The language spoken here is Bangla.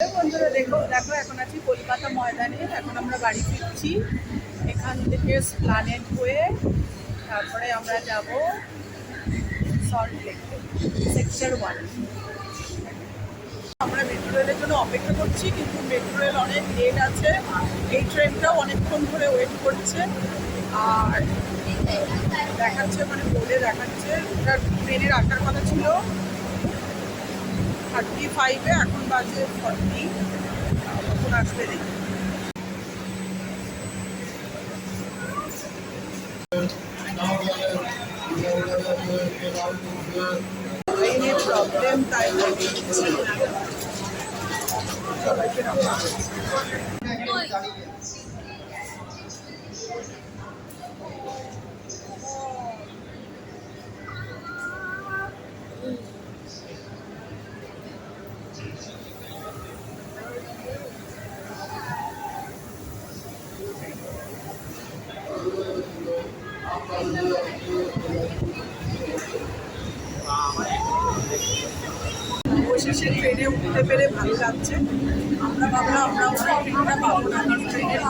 দেখো দেখো, এখন আছি কলকাতা ময়দানে। এখন আমরা বাড়ি ফিরছি এখান থেকে প্ল্যানেট হয়ে। তারপরে আমরা যাব সল্ট লেক সেক্টর ওয়ান আমরা মেট্রো জন্য অপেক্ষা করছি, কিন্তু মেট্রো রেল অনেক লেট আছে। এই ট্রেনটাও অনেকক্ষণ ধরে ওয়েট করছে। আর দেখাচ্ছে মানে বোর্ডে দেখাচ্ছে ট্রেনের আসার কথা ছিল। থার্টি ফাইভে এখন বাজে ফর্টি কখন আসবে দেখি। প্রবলেম তাই সবাইকে অবশেষে ট্রেনে উঠতে পেরে ভালো লাগছে। আমরা ভাবলাম আমরা ট্রেনটা পাবো না কারণ ট্রেনের